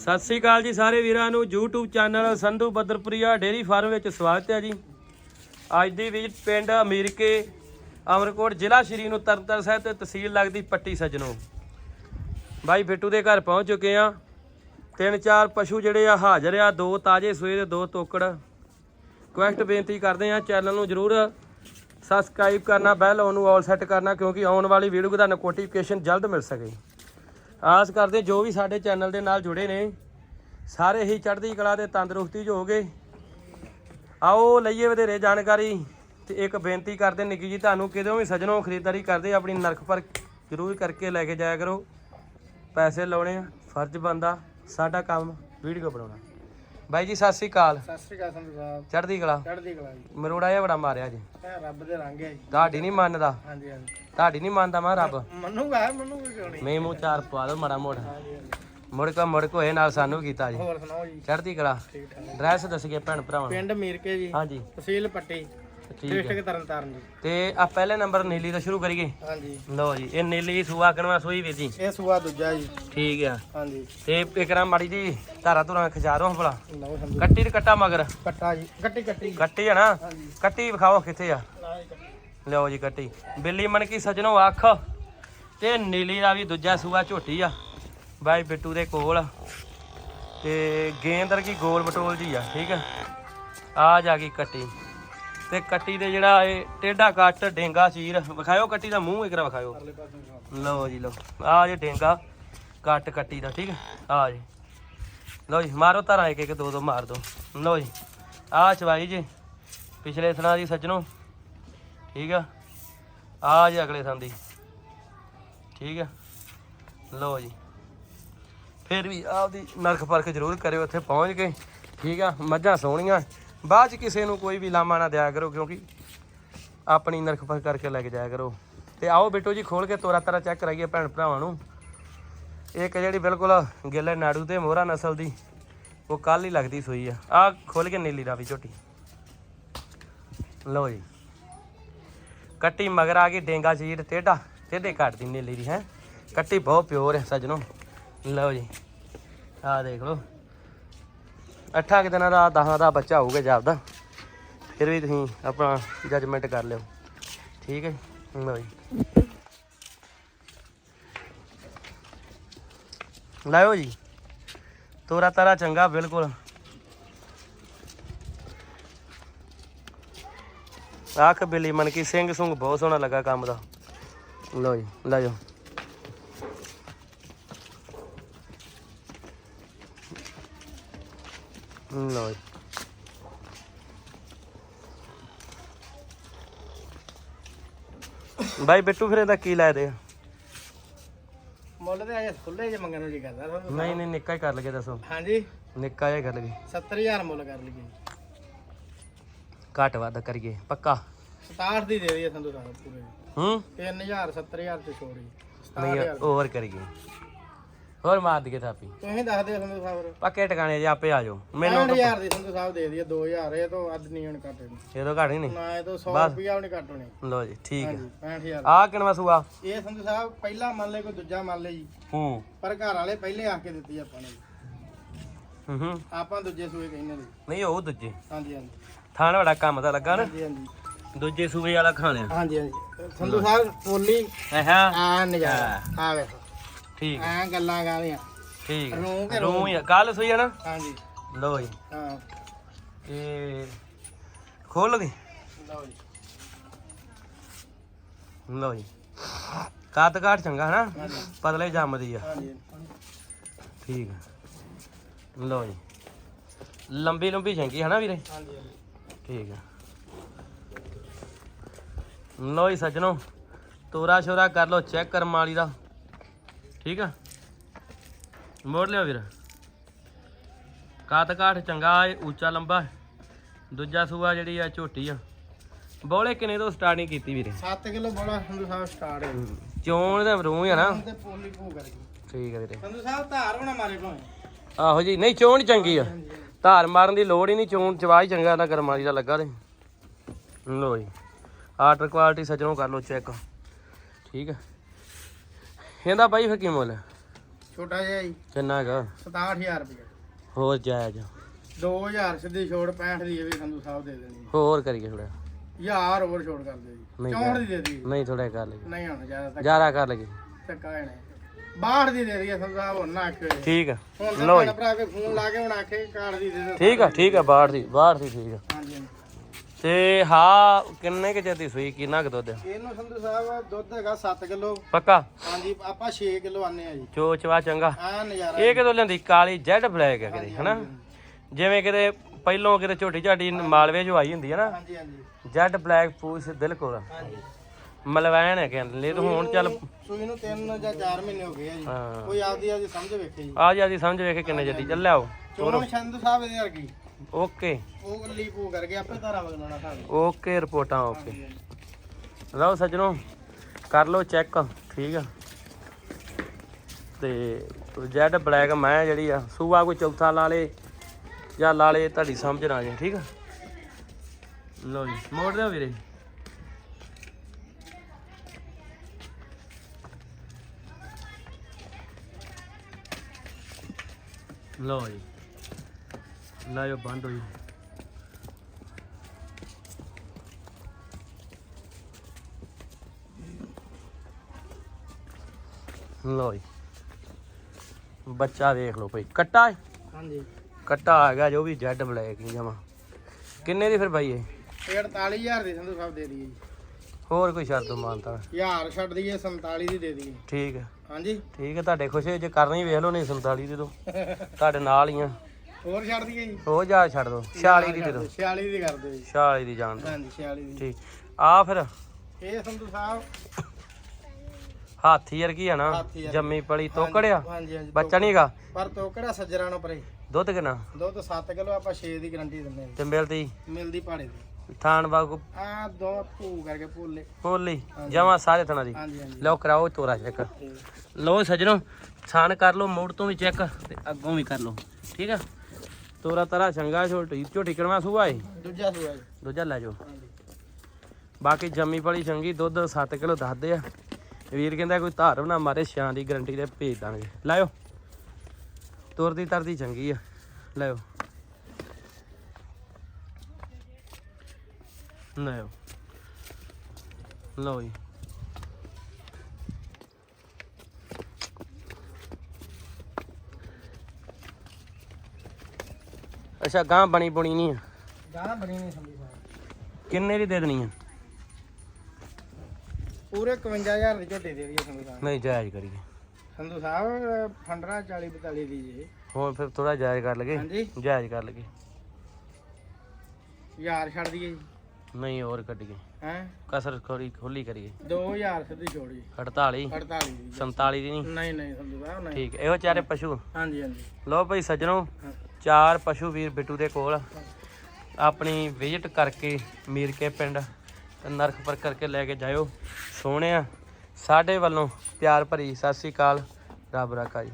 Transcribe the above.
ਸਤਿ ਸ੍ਰੀ ਅਕਾਲ ਜੀ ਸਾਰੇ ਵੀਰਾਂ ਨੂੰ, YouTube channel Sandhu Badarpuria dairy farm ਵਿੱਚ ਸਵਾਗਤ ਹੈ ਜੀ। ਅੱਜ ਦੀ ਵਿਜ਼ਿਟ ਪਿੰਡ ਅਮੀਰਕੇ, ਅਮਰਕੋਟ ਜ਼ਿਲ੍ਹਾ ਸ਼੍ਰੀ ਨੂੰ ਤਰਨਤਾਰਨ ਸਾਹਿਬ ਤੇ ਤਹਿਸੀਲ ਲੱਗਦੀ ਪੱਟੀ ਸਜਣੋ। ਬਾਈ ਬਿੱਟੂ ਦੇ ਘਰ ਪਹੁੰਚ ਚੁੱਕੇ ਆ ਤਿੰਨ ਚਾਰ ਪਸ਼ੂ ਜਿਹੜੇ ਆ ਹਾਜ਼ਰ ਆ, ਦੋ ਤਾਜੇ ਸੂਏ ਦੇ ਦੋ ਤੋਕੜ। ਰਿਕੁਐਸਟ ਬੇਨਤੀ ਕਰਦੇ ਆ ਚੈਨਲ ਨੂੰ ਜਰੂਰ ਸਬਸਕ੍ਰਾਈਬ ਕਰਨਾ, ਬੈਲ ਉਹਨੂੰ ਆਲ ਸੈੱਟ ਕਰਨਾ, ਕਿਉਂਕਿ ਆਉਣ ਵਾਲੀ ਵੀਡੀਓ ਦਾ ਨੋਟੀਫਿਕੇਸ਼ਨ ਜਲਦ ਮਿਲ ਸਕੇ। ਆਸ ਕਰਦੇ ਜੋ ਵੀ ਸਾਡੇ ਚੈਨਲ ਦੇ ਨਾਲ ਜੁੜੇ ਨੇ, ਸਾਰੇ ਹੀ ਚੜ੍ਹਦੀ ਕਲਾ ਤੇ ਤੰਦਰੁਸਤੀ 'ਚ ਹੋਗੇ ਆਓ ਲਈਏ ਵਧੇਰੇ ਜਾਣਕਾਰੀ ਤੇ ਇੱਕ ਬੇਨਤੀ ਕਰਦੇ ਨਿੱਕੀ ਜੀ, ਤੁਹਾਨੂੰ ਕਿਦੋਂ ਵੀ ਸਜਣੋਂ ਖਰੀਦਦਾਰੀ ਕਰਦੇ ਆਪਣੀ ਨਰਖ ਪਰ ਜ਼ਰੂਰ ਕਰਕੇ ਲੈ ਕੇ ਜਾਇਆ ਕਰੋ। ਪੈਸੇ ਲਾਉਣੇ ਆ, ਫਰਜ਼ ਬੰਦਾ ਸਾਡਾ ਕੰਮ, ਵੀਡੀਓ ਬਣਾਉਣਾ। ਬਾਈ ਜੀ ਸਤਿ ਸ੍ਰੀ ਅਕਾਲ। ਸਤਿ ਸ੍ਰੀ ਅਕਾਲ ਸੰਧੂ ਸਾਹਿਬ। ਚੜ੍ਹਦੀ ਕਲਾ। ਚੜ੍ਹਦੀ ਕਲਾ ਜੀ। ਮਰੋੜਾ ਜਿਹਾ ਬੜਾ ਮਾਰਿਆ ਜੀ। ਇਹ ਰੱਬ ਦੇ ਰੰਗ ਹੈ ਜੀ। ਤੁਹਾਡੀ ਨਹੀਂ ਮੰਨਦਾ। ਹਾਂਜੀ ਹਾਂਜੀ। ਤੁਹਾਡੀ ਨਹੀਂ ਮੰਨਦਾ ਮੈਂ ਰੱਬ। ਮੰਨੂਗਾ ਮੰਨੂਗਾ ਕਿਉਂ ਨਹੀਂ? ਮੇ ਮੂੰਹ ਚਾਰ ਪਵਾ ਦੋ ਮਾੜਾ ਮੋੜਾ ਹਾਂਜੀ ਹਾਂਜੀ। ਮੁੜ ਕੋ ਮੁੜ ਕੋ ਇਹ ਨਾਲ ਸਾਨੂੰ ਕੀਤਾ ਜੀ। ਹੋਰ ਸੁਣਾਓ ਜੀ? ਚੜ੍ਹਦੀ ਕਲਾ। ਠੀਕ ਠਾਕ। ਐਡਰੈਸ ਦੱਸ ਗਿਆ ਭੈਣ ਭਰਾਵਾਂ ਨੂੰ। ਪਿੰਡ ਮੀਰਕੇ ਜੀ। ਹਾਂਜੀ। ਤਹਿਸੀਲ ਪੱਟੀ। ਠੀਕ ਹੈ। ਡਿਸਟ੍ਰਿਕਟ ਤਰਨਤਾਰਨ ਜੀ। ਤੇ ਆ ਪਹਿਲੇ ਨੰਬਰ ਨੀਲੀ ਤੋਂ ਸ਼ੁਰੂ ਕਰੀਏ? ਹਾਂਜੀ। ਲਓ ਜੀ ਇਹ ਨੀਲੀ ਸੂਆ ਕਣਵਾ ਸੂਈ ਵੀਰ ਜੀ। ਇਹ ਸੂਆ ਦੂਜਾ ਜੀ। ਠੀਕ ਆ। ਹਾਂਜੀ। ਤੇ ਇਕਰਾਂ ਮਾੜੀ ਜੀ ਧਾਰਾ ਧੁਰਾ ਖਿਚਾਰੋ ਭਲਾ। ਲਓ ਸੰਧੂ ਕੱਟੀ ਤੇ ਕੱਟਾ ਮਗਰ। ਕੱਟਾ ਜੀ ਕੱਟੀ ਕੱਟੀ। ਕੱਟੀ ਆ ਨਾ? ਹਾਂਜੀ। ਕੱਟੀ ਵਿਖਾਓ ਕਿੱਥੇ ਆ। ਲਓ ਜੀ ਕੱਟੀ। ਬਿੱਲੀ ਮਨ ਕੀ ਸਜਣੋ ਅੱਖ। ਤੇ ਨੀਲੀ ਦਾ ਵੀ ਦੂਜਾ ਸੂਆ ਝੋਟੀ ਆ। ਬਾਈ ਬਿੱਟੂ ਦੇ ਕੋਲ। ਤੇ ਗੇਂਦਰ ਕੀ ਗੋਲ ਬਟੋਲ ਜੀ ਆ ਠੀਕ ਆ। ਆ ਜਾ ਗਈ ਕੱਟੀ। ਤੇ ਕੱਟੀ ਦੇ ਜਿਹੜਾ ਇਹ ਟੇਢਾ ਕੱਟ, ਡੇਂਗਾ ਚੀਰ ਵਿਖਾਇਓ ਕੱਟੀ ਦਾ ਮੂੰਹ ਇਕਰਾ ਵਿਖਾਇਓ। ਲਓ ਜੀ, ਲਓ। ਆ ਜੇ ਡੇਂਗਾ ਕੱਟ ਕੱਟੀ ਦਾ, ਠੀਕ ਹੈ? ਆ ਜੀ। ਲਓ ਜੀ, ਮਾਰੋ ਧਾਰਾਂ ਇੱਕ ਇੱਕ, ਦੋ ਦੋ, ਮਾਰ ਦੋ। ਲਓ ਜੀ, ਆ ਚਵਾਈ ਜੀ। ਪਿਛਲੇ ਥਣਾ ਦੀ ਸੱਜਣੋ, ਠੀਕ ਆ? ਆ ਜੀ ਅਗਲੇ ਥਣ ਦੀ, ਠੀਕ ਆ? ਲਓ ਜੀ। ਫਿਰ ਵੀ ਆਪਦੀ ਨਰਖ ਪਰਖ ਜ਼ਰੂਰ ਕਰਿਓ ਉੱਥੇ ਪਹੁੰਚ ਕੇ, ਠੀਕ ਆ? ਮੱਝਾਂ ਸੋਹਣੀਆਂ। ਬਾਅਦ ਚ ਕਿਸੇ ਨੂੰ ਕੋਈ ਵੀ ਲਾਮਾ ਨਾ ਦਿਆ ਕਰੋ, ਕਿਉਂਕਿ ਆਪਣੀ ਨਰਖਪਰਖ ਕਰਕੇ ਲੈ ਕੇ ਜਾਇਆ ਕਰੋ। ਤੇ ਆਓ ਬੇਟੋ ਜੀ, ਖੋਲ ਕੇ ਤੋਰਾ ਤਾਰਾ ਚੈੱਕ ਕਰਾਈਏ ਭੈਣ ਭਰਾਵਾਂ ਨੂੰ। ਇੱਕ ਜਿਹੜੀ ਬਿਲਕੁਲ ਗਿੱਲੇ ਨਾੜੂ ਤੇ ਮੋਹਰਾ ਨਸਲ ਦੀ, ਉਹ ਕੱਲ ਹੀ ਲੱਗਦੀ ਸੂਈ ਆ। ਆ ਖੋਲ ਕੇ ਨੀਲੀ ਰਾਵੀ ਝੋਟੀ। ਲਓ ਜੀ। ਕੱਟੀ ਮਗਰ ਆ ਗਈ ਡੇਂਗਾ ਚੀਰ, ਟੇਢਾ, ਟੇਢੇ ਕੱਟਦੀ ਨੀਲੀ ਦੀ, ਹੈ। ਕੱਟੀ ਬਹੁਤ ਪਿਓਰ ਹੈ ਸਜਣੋ। ਲਓ ਜੀ। ਆ ਦੇਖ ਲਓ। ਅੱਠਾਂ ਕੁ ਦਿਨਾਂ ਦਾ 10 ਦਾ ਬੱਚਾ ਹੋਊਗਾ ਜਾਪਦਾ ਫਿਰ ਵੀ ਤੁਸੀਂ ਆਪਣਾ ਜੱਜਮੈਂਟ ਕਰ ਲਿਓ। ਠੀਕ ਹੈ ਜੀ? ਲਓ ਜੀ ਲਾਇਓ ਜੀ। ਤੋਰਾ ਤਾਰਾ ਚੰਗਾ, ਬਿਲਕੁਲ। ਆਖ ਬਿੱਲੀ ਮਨ ਕੀ ਸਿੰਘ ਸੁੰਗ ਬਹੁਤ ਸੋਹਣਾ ਲੱਗਾ ਕੰਮ ਦਾ। ਲਓ ਜੀ ਲੈ ਬਾਈ ਬਿੱਟੂ ਫਿਰ ਇਹਦਾ ਕੀ ਲਾਇਆ ਦੇ? ਮੁੱਲ ਤੇ ਅਜੇ ਖੁੱਲੇ ਜੇ ਮੰਗਣ ਨੂੰ ਜੀ ਕਰਦਾ ਸੰਧੂ ਨਹੀਂ ਨਹੀਂ ਨਿੱਕਾ ਹੀ ਕਰ ਲਗੇ ਦੱਸੋ। ਹਾਂਜੀ। ਨਿੱਕਾ ਜਿਹਾ ਕਰ ਲਗੇ 70000 ਮੁੱਲ ਕਰ ਲਈਏ। ਘੱਟ ਵੱਧ ਕਰੀਏ ਪੱਕਾ? 67 ਦੀ ਦੇ ਦਈਏ ਸੰਧੂ ਸਾਹਿਬ ਪੂਰੇ। ਹੂੰ? 3000 70000 ਤੇ ਛੋੜੀ ਨਹੀਂ 67000 ਓਵਰ ਕਰੀਏ। ਹੋਰ ਮਾਰ ਦਈਏ ਥਾਪੀ। ਤੁਸੀਂ ਦੱਸ ਦਿਓ ਸੰਧੂ ਸਾਹਿਬ ਪੱਕੇ ਟਿਕਾਣੇ ਜੇ ਆਪੇ ਆ ਜਾਓ। ਮੈਨੂੰ 6000 ਦੀ ਸੰਧੂ ਸਾਹਿਬ ਦੇ ਦਈਏ 2000 ਇਹ ਤੋਂ ਅੱਧ ਨਹੀਂ ਹੁਣ ਘੱਟ ਹੋਣੀ। ਇਹ ਤੋਂ ਘੱਟ ਹੀ ਨਹੀਂ। ਨਾ ਇਹ ਤੋਂ 100 ਬਸ। ਰੁਪਿਆ ਵੀ ਨਹੀਂ ਲੋ ਜੀ ਠੀਕ ਹੈ। ਹਾਂਜੀ 65000 ਆ ਕਿਨਵਾ ਸੂਆ। ਇਹ ਸੰਧੂ ਸਾਹਿਬ ਪਹਿਲਾ ਮੰਨ ਲੈ ਕੋਈ ਦੂਜਾ ਮੰਨ ਲੈ ਜੀ। ਹੂੰ। ਪਰ ਘਰ ਵਾਲੇ ਪਹਿਲੇ ਆ ਕੇ ਦਿੱਤੀ ਆਪਾਂ ਨੇ। ਹੂੰ ਹੂੰ। ਆਪਾਂ ਦੂਜੇ ਸੂਏ ਕਹਿੰਦੇ ਨੇ। ਨਹੀਂ ਉਹ ਦੂਜੇ। ਹਾਂਜੀ ਹਾਂਜੀ। ਥਾਣ ਬੜਾ ਕੰਮ ਦਾ ਲੱਗਾ ਨਾ। ਹਾਂਜੀ ਹਾਂਜੀ। ਦੂਜੇ ਸੂਏ ਵਾਲਾ ਖਾਣਿਆ ਹਾਂਜੀ ਹਾਂਜੀ। ਸੰਧੂ ਸਾਹਿਬ ਬੋਲੀ। ਹਾਂ ਆ ਨਜ਼ਾਰਾ। ਆ ਵੇਖੋ। ਠੀਕ ਆ ਗੱਲਾਂ ਗਾਲੀਆਂ ਠੀਕ ਰੂੰ ਕੇ ਰੂੰ ਹੀ ਕੱਲ ਸੂਈ ਆ ਨਾ? ਹਾਂਜੀ। ਲੋ ਜੀ। ਹਾਂ। ਇਹ ਖੋਲ ਦੇ ਲਓ ਜੀ। ਲੋ ਜੀ। ਕਾਤ ਕਾਠ ਚੰਗਾ ਹਨਾ ਪਤਲੇ ਜੰਮਦੀ ਆ। ਹਾਂਜੀ। ਠੀਕ ਆ ਲੋ ਜੀ। ਲੰਬੀ ਲੰਬੀ ਚੰਗੀ ਹਨਾ ਵੀਰੇ? ਹਾਂਜੀ। ਠੀਕ ਆ ਲੋ ਜੀ ਸੱਜਣੋ। ਤੋਰਾ ਸ਼ੋਰਾ ਕਰ ਲੋ ਚੈੱਕ ਕਰਮ ਵਾਲੀ ਦਾ। ਠੀਕ ਆ? ਮੋੜ ਲਿਓ ਵੀਰ। ਕਾਤ ਕਾਠ ਚੰਗਾ ਏ ਉੱਚਾ ਲੰਬਾ ਦੂਜਾ ਸੂਆ ਜਿਹੜੀ ਆ ਝੋਟੀ ਆ। ਬੋਲੇ ਕਿਨੇ ਤੋਂ ਸਟਾਰਟਿੰਗ ਕੀਤੀ ਵੀਰੇ? 7 ਕਿਲੋ ਬੋਲਾ ਸੰਧੂ ਸਾਹਿਬ ਸਟਾਰਟ ਹੈ ਚੋਣ ਦਾ ਰੂਹ ਆ ਨਾ। ਤੇ ਪੋਲੀ ਭੂ ਕਰ ਠੀਕ ਆ ਵੀਰੇ। ਸੰਧੂ ਸਾਹਿਬ ਧਾਰ ਹੋਣਾ ਮਾਰੇ ਭਾਵੇਂ ਆਹੋ ਜੀ ਨਹੀਂ ਚੋਣ ਚੰਗੀ ਆ। ਧਾਰ ਮਾਰਨ ਦੀ ਲੋੜ ਹੀ ਨਹੀਂ ਚੋਣ ਚਵਾਈ ਚੰਗਾ ਦਾ ਕਰਮਾਲੀ ਦਾ ਲੱਗਾ ਤੇ। ਲੋ ਜੀ ਆਰਡਰ ਕੁਆਲਿਟੀ ਸੱਜਣੋਂ ਕਰ ਲਓ ਚੈੱਕ ਠੀਕ ਹੈ ਇਹਦਾ ਬਾਈ ਫਿਰ ਕੀ ਮੁੱਲ? ਹੈ? ਛੋਟਾ ਜਿਹਾ ਜੀ। ਕਿੰਨਾ ਹੈਗਾ? 67000 ਰੁਪਏ ਹੋਰ ਜਾਇਜ਼ 2000 ਸਿੱਧੀ ਛੋੜ 65 ਦੀ ਇਹ ਵੀ ਸੰਧੂ ਸਾਹਿਬ ਦੇ ਦੇਣੀ। ਹੋਰ ਕਰੀਏ ਥੋੜਾ ਯਾਰ ਹੋਰ ਛੋੜ ਕਰ ਦਿਓ ਜੀ। ਨਹੀਂ 64 ਦੀ ਦੇ ਦੀ ਨਹੀਂ ਥੋੜਾ ਕਰ ਲਈਏ। ਨਹੀਂ ਹੁਣ ਜ਼ਿਆਦਾ ਤੱਕ ਜ਼ਿਆਦਾ ਕਰ ਲਈਏ। ਧੱਕਾ ਹੈ 62 ਦੀ ਦੇ ਦਈਏ ਸੰਧੂ ਸਾਹਿਬ ਹੁਣ ਨਾ ਆਖਿਓ ਜੀ। ਠੀਕ ਆ। ਹੁਣ ਲਓ ਜੀ। ਭਰਾ ਕੇ ਫੋਨ ਲਾ ਕੇ ਹੁਣ ਆਖੇ ਕਾਰਡ ਦੀ ਦੇ ਦਿਓ। ਠੀਕ ਆ ਠੀਕ ਆ ਬਾਹਰ ਦੀ ਬਾਹਰ ਦੀ ਠੀਕ ਆ। ਹਾਂਜੀ ਹਾਂਜੀ। ਤੇ ਹਾਂ ਕਿੰਨੇ ਕਿ ਚਿਰ ਦੀ ਸੂਈ? ਕਿੰਨਾ ਕੁ ਦੁੱਧ? ਇਹਨੂੰ ਸੰਧੂ ਸਾਹਿਬ ਦੁੱਧ ਹੈਗਾ 7 ਕਿਲੋ। ਪੱਕਾ? ਹਾਂਜੀ ਆਪਾਂ 6 ਕਿਲੋ ਆਨੇ ਆ ਜੀ। ਚੋ ਚਵਾ ਚੰਗਾ। ਆ ਨਜ਼ਾਰਾ ਇਹ ਕਿਦੋਂ ਲੈਂਦੀ ਕਾਲੀ ਜੈਡ ਬਲੈਕ ਹੈ ਕਿਤੇ ਹਨਾ? ਜਿਵੇਂ ਕਿਤੇ ਪਹਿਲੋਂ ਕਿਤੇ ਝੋਟੀ ਝਾਟੀ ਮਾਲਵੇ ਜੋ ਆਈ ਹੁੰਦੀ ਹੈ ਨਾ? ਹਾਂਜੀ ਹਾਂਜੀ। ਜੈਡ ਬਲੈਕ ਪੂਛ ਬਿਲਕੁਲ। ਹਾਂਜੀ। ਮਲਵੈਣ ਹੈ ਕਹਿੰਦੇ ਲੈ ਤੂੰ ਹੁਣ ਚੱਲ ਸੂਈ ਨੂੰ 3 ਜਾਂ 4 ਮਹੀਨੇ ਹੋ ਗਏ ਆ ਜੀ। ਕੋਈ ਆਪਦੀ ਆਪਦੀ ਸਮਝ ਵੇਖੇ ਜੀ। ਆ ਜਾ ਦੀ ਸਮਝ ਵੇਖ ਕਿੰਨੇ ਜੱਦੀ ਚੱਲ ਆਓ ਚੋਰੋਂ ਸੰਧੂ ਸਾਹਿਬ ਇਹਦੇ ਵਰਗੀ। ਓਕੇ। ਉਹ ਗੱਲੀ ਪੂ ਕਰਕੇ ਆਪੇ ਧਾਰਾ ਵਗਣਾਣਾ ਸਾਹਿਬ ਓਕੇ ਰਿਪੋਰਟਾਂ ਓਕੇ। ਲਓ ਸੱਜਣੋ ਕਰ ਲਓ ਚੈੱਕ ਠੀਕ ਆ। ਤੇ ਜੈਡ ਬਲੈਕ ਮੈਂ ਜਿਹੜੀ ਆ ਸੂਆ ਕੋਈ ਚੌਥਾ ਲਾ ਲੇ ਜਾਂ ਲਾ ਲੇ ਤੁਹਾਡੀ ਸਮਝ ਨਾ ਜੇ ਠੀਕ ਆ? ਲਓ ਜੀ ਮੋੜ ਦਿਓ ਵੀਰੇ। ਲਓ ਜੀ। ਲਾਇਓ ਬੰਦ ਹੋਈ। ਜੀ। ਬੱਚਾ ਵੇਖ ਲਓ ਭਾਈ। ਕੱਟਾ ਹੈ? ਹਾਂਜੀ। ਕੱਟਾ ਹੈਗਾ ਜੋ ਵੀ ਜੈਡ ਬਲੈਕ ਨਹੀਂ ਜਮਾ। ਕਿੰਨੇ ਦੀ ਫਿਰ ਇਹ? ਇਹ 48000 ਦੀ ਸੰਧੂ ਸਾਹਿਬ ਦੇ ਦਈਏ ਜੀ। ਹੋਰ ਕੋਈ ਸ਼ਰਤ ਮਾਨਤਾ? ਹਜ਼ਾਰ ਛੱਡ ਦਈਏ 47 ਦੀ ਦੇ ਦਈਏ। ਠੀਕ ਹੈ। ਹਾਂਜੀ। ਠੀਕ ਹੈ ਤੁਹਾਡੇ ਖੁਸ਼ੇ ਜੇ ਕਰਨੀ ਵੇਖ ਲਓ ਨਹੀਂ 47 ਦੇ ਦੋ। ਤੁਹਾਡੇ ਨਾਲ ਹੀ ਆ। ਹੋਰ ਛੱਡ ਦਈਏ ਜੀ? ਉਹ ਜਾ ਛੱਡ ਦੋ। 46 ਦੀ ਦੇ ਦੋ 46 ਦੀ ਕਰ ਦਿਓ ਜੀ। 46 ਦੀ ਜਾਣ ਦਿਓ। ਹਾਂਜੀ 46 ਦੀ। ਠੀਕ। ਆ ਫਿਰ। ਇਹ ਸੰਧੂ ਸਾਹਿਬ। ਹਾਥੀ ਵਰਗੀ ਆ ਨਾ? ਹਾਥੀ ਵਰਗੀ। ਜੰਮੀ ਪਲੀ ਤੋਕੜਿਆ। ਹਾਂਜੀ ਹਾਂਜੀ ਬੱਚਾ ਨਹੀਂ ਹੈਗਾ? ਪਰ ਤੋਕੜਾ ਸੱਜਰਾਂ ਨੂੰ ਪਰੇ। ਦੁੱਧ ਕਿੰਨਾ? ਦੁੱਧ 7 ਕਿਲੋ ਆਪਾਂ 6 ਦੀ ਗਾਰੰਟੀ ਦਿੰਦੇ ਹਾਂ ਤੇ ਮਿਲਦੀ? ਮਿਲਦੀ ਪਾੜੇ ਦੀ। ਥਾਣ ਬਾਗੂ ਆ ਦੋ ਭੂ ਕਰਕੇ ਭੁੱਲੇ। ਬੋਲੀ ਜਮਾ ਸਾਰੇ ਥਣਾ ਦੀ। ਹਾਂਜੀ ਹਾਂਜੀ। ਲਓ ਕਰਾਓ ਤੋਰਾ ਚੈੱਕ। ਲਓ ਸੱਜਣੋ ਛਾਣ ਕਰ ਲਓ ਮੋੜ ਤੋਂ ਵੀ ਚੈੱਕ ਤੇ ਅੱਗੋਂ ਵੀ ਕਰ ਲਓ। ਠੀਕ ਆ? ਤੋਰਾ ਤਰਾ ਚੰਗਾ ਛੋਟੀ ਝੋਟੀ ਕਰਵਾ ਸੂਆ ਏ? ਦੂਜਾ ਸੂਆ ਜੀ ਦੂਜਾ ਲੈ ਜਾਓ। ਹਾਂਜੀ। ਬਾਕੀ ਜੰਮੀ ਪਲੀ ਚੰਗੀ ਦੁੱਧ 7 ਕਿਲੋ ਦੱਸਦੇ ਆ। ਵੀਰ ਕਹਿੰਦਾ ਕੋਈ ਧਾਰ ਨਾ ਮਾਰੇ ਛਾਂ ਦੀ ਗਰੰਟੀ ਤੇ ਭੇਜ ਦਾਂਗੇ। ਲਾਇਓ। ਤੁਰਦੀ ਤਰਦੀ ਚੰਗੀ ਆ। ਲਾਇਓ। ਲਾਇਓ। ਲਓ ਜੀ। ਅੱਛਾ ਗਾਂ ਬਣੀ ਬੁਣੀ ਨਹੀਂ ਆ। ਗਾਂ ਬਣੀ ਨਹੀਂ ਸੰਧੂ ਸਾਹਿਬ ਕਿੰਨੇ ਦੀ ਦੇ ਦੇਣੀ ਆ? ਪੂਰੇ 51000 ਦੀ ਝੋਟੀ ਦੇ ਦਈਏ ਸੰਧੂ ਸਾਹਿਬ ਨਹੀਂ ਜਾਇਜ਼ ਕਰੀਏ। ਸੰਧੂ ਸਾਹਿਬ ਫੰਡਰਾ 40 42 ਦੀ ਜੀ। ਹੁਣ ਫਿਰ ਥੋੜਾ ਜਾਇਜ਼ ਕਰ ਲਗੇ ਹਾਂਜੀ। ਜਾਇਜ਼ ਕਰ ਲਗੇ ਹਜ਼ਾਰ ਛੱਡ ਦਈਏ ਜੀ। ਨਹੀਂ ਹੋਰ ਕੱਢੀਏ। ਹੈ? ਕਸਰ ਖੋਲੀ ਖੋਲੀ ਕਰੀਏ। 2000 ਸਿੱਧੀ ਛੋੜ ਜੀ 48 48 ਦੀ 47 ਦੀ ਨਹੀਂ? ਨਹੀਂ ਨਹੀਂ ਸੰਧੂ ਸਾਹਿਬ ਨਹੀਂ। ਠੀਕ ਇਹੋ ਚਾਰੇ ਪਸ਼ੂ। ਹਾਂਜੀ ਹਾਂਜੀ। ਲੋ ਭਾਈ ਸੱਜਣੋ। ਚਾਰ ਪਸ਼ੂ ਵੀਰ ਬਿੱਟੂ ਦੇ ਕੋਲ। ਆਪਣੀ ਵਿਜ਼ਿਟ ਕਰਕੇ ਮੀਰਕੇ ਪਿੰਡ ਤੇ ਨਰਖ ਪਰ ਕਰਕੇ ਲੈ ਕੇ ਜਾਇਓ। ਸੋਹਣਿਆ ਸਾਡੇ ਵੱਲੋਂ ਪਿਆਰ ਭਰੀ ਸਤਿ ਸ੍ਰੀ ਅਕਾਲ। ਰੱਬ ਰਾਖਾ ਜੀ।